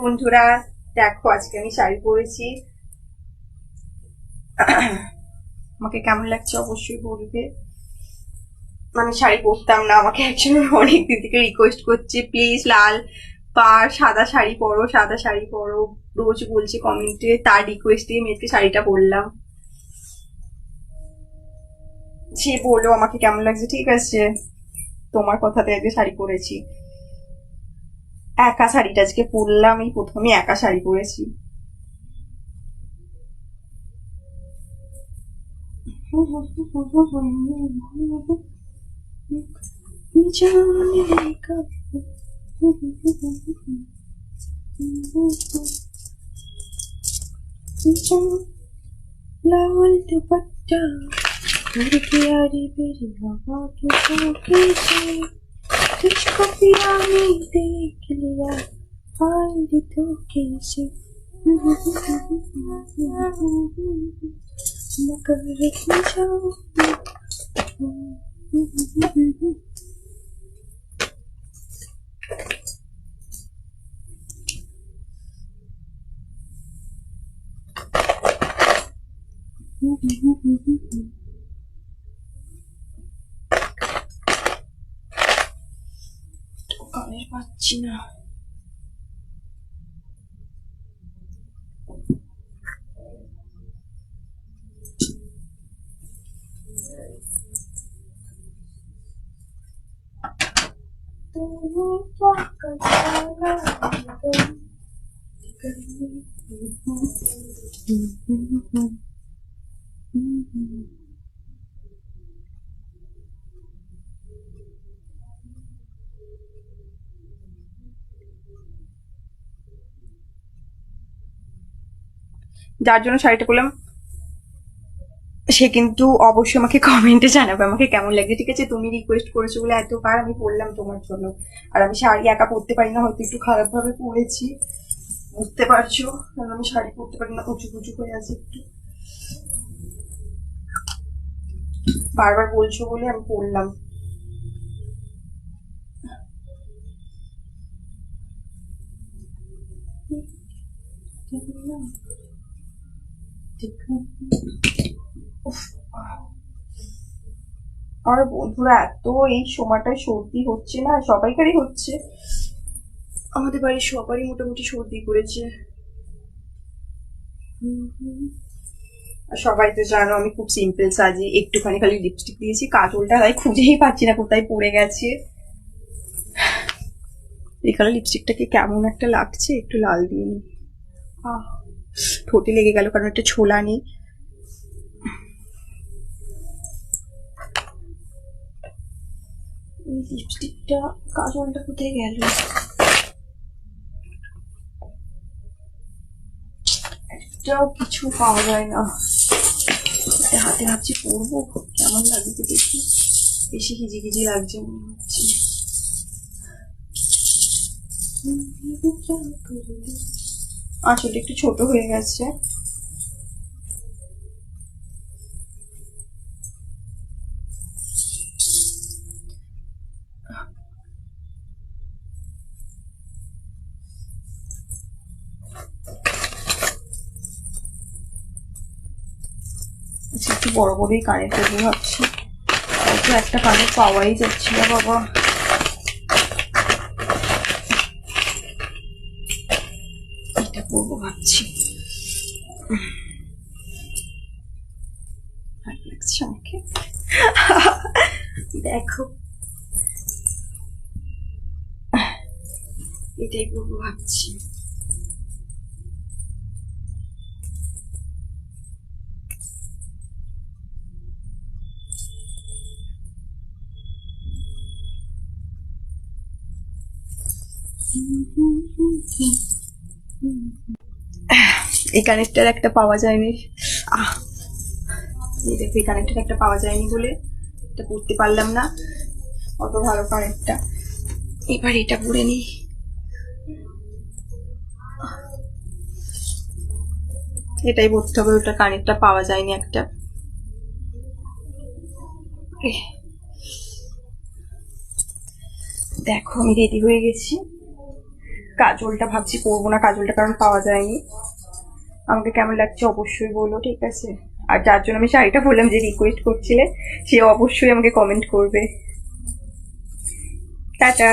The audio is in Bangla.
বন্ধুরা, দেখো আজকে আমি শাড়ি পরেছি। আমাকে কেমন লাগছে অবশ্যই বলবে। মানে শাড়ি পরতাম না, আমাকে একজন অনেক দিন থেকে রিকোয়েস্ট করছে প্লিজ লাল পার, সাদা শাড়ি পরো, সাদা শাড়ি পরো। রোজ বলছে কমেন্টে তার রিকোয়েস্টে আমি আজকে শাড়িটা পরলাম। সে বলল, আমাকে কেমন লাগছে? ঠিক আছে, তোমার কথাতে আজকে শাড়ি পরেছি। একা শাড়িটা আজকে পরলাম এই প্রথমে একা শাড়ি পরেছি। লাল দুপাট্টা আর हवा के झोंके से तुझको पिया में देख लिया हाय रे धोखे りばっな。Mm-hmm. যার জন্য শাড়িটা পরলাম সে কিন্তু অবশ্যই আমাকে কমেন্টে জানাবে আমাকে কেমন লাগে ঠিক আছে তুমি রিকোয়েস্ট করেছ বলে এতবার আমি পরলাম তোমার জন্য। আর আমি শাড়ি একা পরতে পারি না হয়তো একটু খারাপভাবে পরেছি। বুঝতে পারছ? কারণ আমি শাড়ি পরতে পারি না উঁচু কুচু করে আছে একটু। বারবার বলছো বলে আমি পরলাম। উফ, আর বন্ধুরা, এত এই সময়টায় সর্দি হচ্ছে না, সবাইকারই হচ্ছে। আমাদের বাড়ির সবারই মোটামুটি সর্দি করেছে। সবাই তো জানো, আমি খুব সিম্পল সাজি, একটুখানি খালি লিপস্টিক দিয়েছি, কাজলটা তাই খুঁজেই পাচ্ছি না কোথায় পড়ে গেছে। কালার লিপস্টিকটাকে কেমন একটা লাগছে, একটু লাল দিয়ে নি আহ। ঠোঁটে লেগে গেল, কারণ একটা ছোলা নেই। লিপস্টিকটা কাজলটা কোথায় গেল? একটাও কিছু পাওয়া যায় না। হাতে ভাবছি পরবো, কেমন লাগছে দেখি। বেশি হিজিগিজি লাগছে মনে হচ্ছে। আসলে একটু ছোট হয়ে গেছে। আচ্ছা, একটু বড় বড়ই কানের করব ভাবছি একটা কানের পাওয়াই যাচ্ছে না বাবা। করব ভাবছি। দেখো। এটাই করব ভাবছি। এই কানেক্টার একটা পাওয়া যায়নি। আহ, এই দেখো, এই কানেক্টার একটা পাওয়া যায়নি বলে এটা পড়তে পারলাম না। অত ভালো কানেক্টটা এবার এটা পরে নিই। এটাই পড়তে হবে, ওটা কানেক্টটা পাওয়া যায়নি একটা। দেখো, আমি রেডি হয়ে গেছি। কাজলটা ভাবছি পরবো না, কাজলটা কারণ পাওয়া যায়নি। আমাকে কেমন লাগছে অবশ্যই বলো, ঠিক আছে? আর যার জন্য আমি শাড়িটা বললাম যে রিকোয়েস্ট করছিলে, সে অবশ্যই আমাকে কমেন্ট করবে। টাটা!